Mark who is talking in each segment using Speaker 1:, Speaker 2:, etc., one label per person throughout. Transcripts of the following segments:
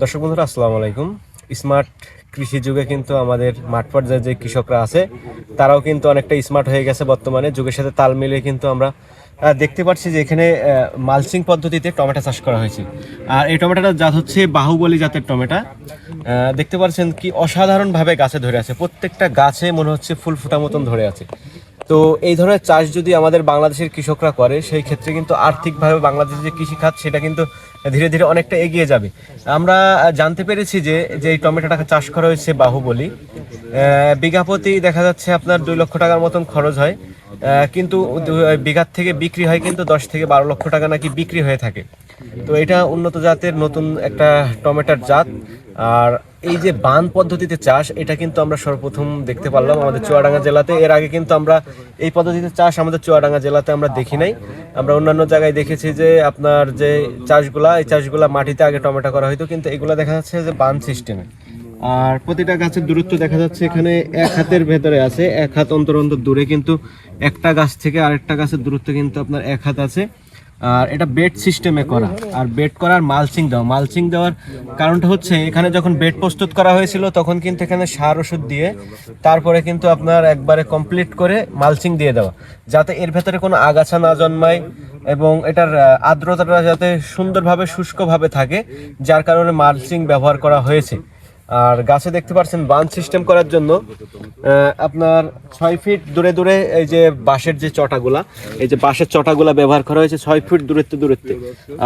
Speaker 1: দর্শক বন্ধুরা, আসসালামু আলাইকুম। স্মার্ট কৃষি যুগে কিন্তু আমাদের মাঠ পর্যায়ে যে কৃষকরা আছে, তারাও কিন্তু অনেকটা স্মার্ট হয়ে গেছে বর্তমানে। যুগের সাথে তাল মিলিয়ে কিন্তু আমরা দেখতে পাচ্ছি যে এখানে মালচিং পদ্ধতিতে টমেটো চাষ করা হয়েছে। আর এই টমেটোটার জাত হচ্ছে বাহুবলী জাতের টমেটো। দেখতে পাচ্ছেন কি অসাধারণভাবে গাছে ধরে আছে। প্রত্যেকটা গাছে মনে হচ্ছে ফুল ফুটা মতন ধরে আছে। তো এই ধরনের চাষ যদি আমাদের বাংলাদেশের কৃষকরা করে, সেই ক্ষেত্রে কিন্তু আর্থিকভাবে বাংলাদেশের যে কৃষিখাত, সেটা কিন্তু ধীরে ধীরে অনেকটা এগিয়ে যাবে। আমরা জানতে পেরেছি যে যে টমেটোটা চাষ করা হয়েছে বাহুবলি। বিঘাপতি দেখা যাচ্ছে আপনার দুই লক্ষ টাকার মতন খরচ হয়। কিন্তু বিঘার থেকে বিক্রি হয় কিন্তু দশ থেকে বারো লক্ষ টাকা নাকি বিক্রি হয়ে থাকে। তো এটা উন্নত জাতের নতুন একটা টমেটোর জাত। আর এই যে বান পদ্ধতিতে চাষ, এটা কিন্তু আমরা সর্বপ্রথম দেখতে পারলাম আমাদের চুয়াডাঙ্গা জেলাতে। এর আগে কিন্তু আমরা এই পদ্ধতিতে চাষ আমাদের চুয়াডাঙ্গা জেলাতে আমরা দেখি নাই। আমরা অন্যান্য জায়গায় দেখেছি যে আপনার যে চাষগুলা, এই চাষগুলা মাটিতে আগে টমেটো করা হতো কিন্তু এগুলো দেখা যাচ্ছে যে বান সিস্টেমে। আর প্রতিটা গাছের দূরত্ব দেখা যাচ্ছে এখানে এক হাতের ভেতরে আছে, এক হাত অন্তর অন্তর দূরে কিন্তু একটা গাছ থেকে আরেকটা গাছের দূরত্ব কিন্তু আপনার এক হাত আছে। আর এটা বেড সিস্টেমে করা। আর বেড করার মালচিং দেওয়া। মালচিং দেওয়ার কারণটা হচ্ছে, এখানে যখন বেড প্রস্তুত করা হয়েছিল, তখন কিন্তু এখানে সার ওষুধ দিয়ে তারপরে কিন্তু আপনার একবারে কমপ্লিট করে মালচিং দিয়ে দেওয়া। যাতে এর ভেতরে কোনো আগাছা না জন্মায় এবং এটার, আর্দ্রতাটা যাতে সুন্দরভাবে শুষ্কভাবে থাকে, যার কারণে মালচিং ব্যবহার করা হয়েছে। আর গাছে দেখতে পাচ্ছেন বান সিস্টেম করার জন্য আপনার ছয় ফিট দূরে দূরে এই যে বাঁশের যে চটাগুলা, এই যে বাঁশের চটাগুলা ব্যবহার করা হয়েছে ছয় ফিট দূরত্বে দূরত্বে।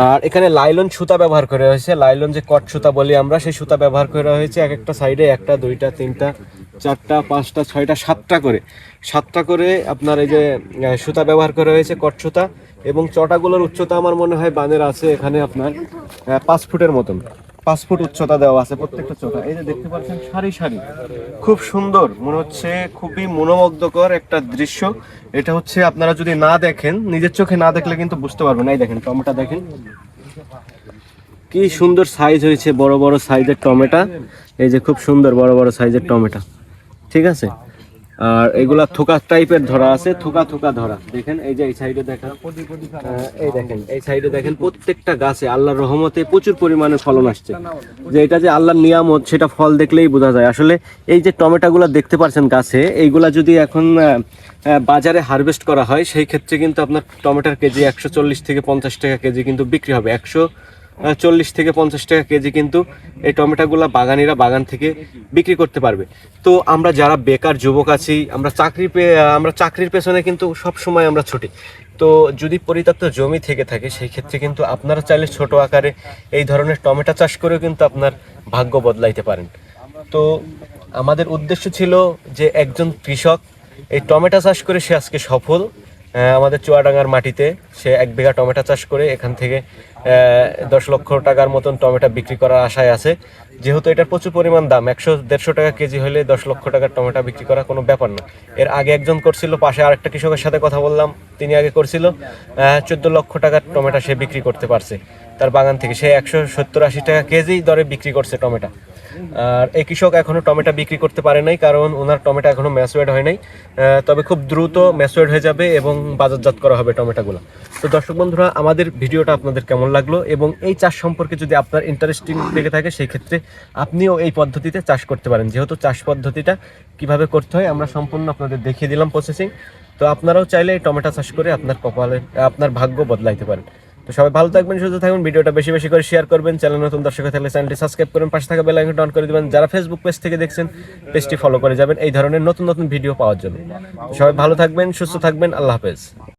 Speaker 1: আর এখানে লাইলন সুতা ব্যবহার করা হয়েছে, লাইলন যে কট সুতা বলি আমরা, সেই সুতা ব্যবহার করা হয়েছে এক একটা সাইডে একটা, দুইটা, তিনটা, চারটা, পাঁচটা, ছয়টা, সাতটা করে। সাতটা করে আপনার এই যে সুতা ব্যবহার করা হয়েছে, কট সুতা, এবং চটাগুলোর উচ্চতা আমার মনে হয় বানের আছে এখানে আপনার পাঁচ ফুটের মতন। ফুট উচ্চতা দেওয়া আছে, প্রত্যেকটা চোখা। এই যে দেখতে পাচ্ছেন, সারি সারি। খুব সুন্দর, মনে হচ্ছে খুবই মনোমুগ্ধকর একটা দৃশ্য। এটা হচ্ছে আপনারা যদি না দেখেন, নিজের চোখে না দেখলে কিন্তু বুঝতে পারবেন। এই দেখেন, টমেটো দেখেন। কি সুন্দর সাইজ হয়েছে, বড় বড় সাইজের টমেটো। এই যে খুব সুন্দর বড় বড় সাইজের টমেটো। ঠিক আছে? আর এগুলা থোকা টাইপের ধরা আছে, থোকা থোকা ধরা। দেখেন, এই যে এই সাইডে দেখেন। এই দেখেন, এই সাইডে দেখেন, প্রত্যেকটা গাছে আল্লাহর রহমতে প্রচুর পরিমাণে ফলন আসছে। যে এটা যে আল্লাহর নিয়ামত, সেটা ফল দেখলেই বোঝা যায়। আসলে এই যে টমেটোগুলো দেখতে পাচ্ছেন গাছে, এইগুলা যদি এখন বাজারে হারভেস্ট করা হয়, সেই ক্ষেত্রে কিন্তু আপনার টমেটোর কেজি একশো চল্লিশ থেকে পঞ্চাশ টাকা কেজি কিন্তু বিক্রি হবে। একশো চল্লিশ থেকে পঞ্চাশ টাকা কেজি কিন্তু এই টমেটোগুলো বাগানিরা বাগান থেকে বিক্রি করতে পারবে। তো আমরা যারা বেকার যুবক আছি, আমরা চাকরি আমরা চাকরির পেছনে কিন্তু সব সময় আমরা ছুটি। তো যদি পরিত্যক্ত জমি থেকে থাকে, সেই ক্ষেত্রে কিন্তু আপনারা চাইলে ছোট আকারে এই ধরনের টমেটো চাষ করেও কিন্তু আপনার ভাগ্য বদলাইতে পারেন। তো আমাদের উদ্দেশ্য ছিল যে একজন কৃষক এই টমেটো চাষ করে সে আজকে সফল। আমাদের চুয়াডাঙ্গার মাটিতে সে এক বিঘা টমেটো চাষ করে এখান থেকে দশ লক্ষ টাকার মতন টমেটো বিক্রি করার আশায় আছে। যেহেতু এটার প্রচুর পরিমাণ দাম, একশো দেড়শো টাকা কেজি হলে দশ লক্ষ টাকার টমেটো বিক্রি করা কোনো ব্যাপার না। এর আগে একজন করছিল, পাশে আরেকটা কৃষকের সাথে কথা বললাম, তিনি আগে করছিল চোদ্দ লক্ষ টাকার টমেটো সে বিক্রি করতে পারছে। তার বাগান থেকে সে একশো সত্তর আশি টাকা কেজি দরে বিক্রি করছে টমেটো। আর এই কৃষক এখনও টমেটো বিক্রি করতে পারে নাই, কারণ ওনার টমেটো এখনও ম্যাচুয়েড হয় নাই। তবে খুব দ্রুত ম্যাচুয়েড হয়ে যাবে এবং বাজারজাত করা হবে টমেটোগুলো। তো দর্শক বন্ধুরা, আমাদের ভিডিওটা আপনাদের কেমন লাগল এবং এই চাষ সম্পর্কে যদি আপনার ইন্টারেস্টিং লেগে থাকে সেই ক্ষেত্রে আপনিও এই পদ্ধতিতে চাষ করতে পারেন। যেহেতু চাষ পদ্ধতিটা কীভাবে করতে হয়, আমরা সম্পূর্ণ আপনাদের দেখিয়ে দিলাম প্রসেসিং তো আপনারাও চাইলে এই টমেটো চাষ করে আপনার কপালে, আপনার ভাগ্য বদলাইতে পারেন। তো সবাই ভালো থাকবেন, সুস্থ থাকবেন, ভিডিওটা বেশি বেশি করে শেয়ার করবেন চ্যানেল নতুন দর্শক থাকলে চ্যানেলটি সাবস্ক্রাইব করবেন, পাশে থাকা বেল আইকনটা অন করে দেবেন। যারা ফেসবুক পেজ থেকে দেখছেন পেজটি ফলো করে যাবেন। এই ধরনের নতুন নতুন ভিডিও পাওয়ার জন্য। সবাই ভালো থাকবেন, সুস্থ থাকবেন, আল্লাহ হাফেজ।